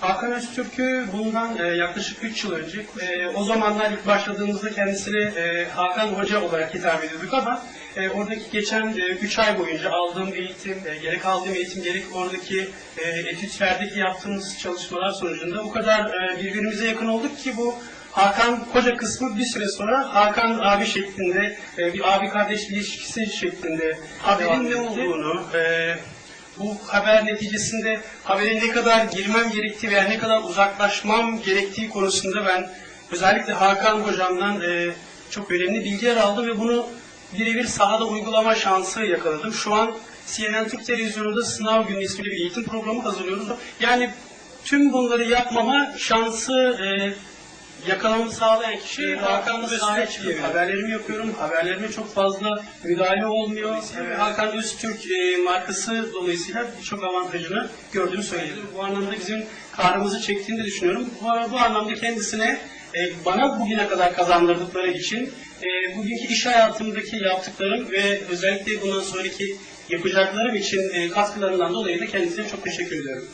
Hakan Öztürk'ü bundan e, yaklaşık 3 yıl önce, e, o zamanlar ilk başladığımızda kendisine e, Hakan Hoca olarak hitap ediyorduk ama e, oradaki geçen 3 ay boyunca aldığım eğitim, e, gerek aldığım eğitim gerek oradaki e, etütlerdeki yaptığımız çalışmalar sonucunda o kadar e, birbirimize yakın olduk ki bu Hakan Hoca kısmı bir süre sonra Hakan abi şeklinde, e, bir abi kardeş ilişkisi şeklinde haberin ne olduğunu, e, bu haber neticesinde habere ne kadar girmem gerektiği veya ne kadar uzaklaşmam gerektiği konusunda ben özellikle Hakan hocamdan e, çok önemli bilgiler aldım ve bunu birebir sahada uygulama şansı yakaladım. Şu an CNN Türk Televizyonu'nda Sınav Günü isimli bir eğitim programı hazırlıyoruz. Yani tüm bunları yapmama şansı e, yakalamamı sağlayan kişi Hakan Öztürk. Haberlerimi yapıyorum. Haberlerime çok fazla müdahale olmuyor. Ve Hakan Öztürk e, markası dolayısıyla birçok avantajını gördüğümü söyleyebilirim. Bu anlamda bizim karnımızı çektiğini de düşünüyorum. Bu, bu anlamda kendisine e, bana bugüne kadar kazandırdıkları için e, bugünkü iş hayatımdaki yaptıklarım ve özellikle bundan sonraki yapacaklarım için e, katkılarından dolayı da kendisine çok teşekkür ediyorum.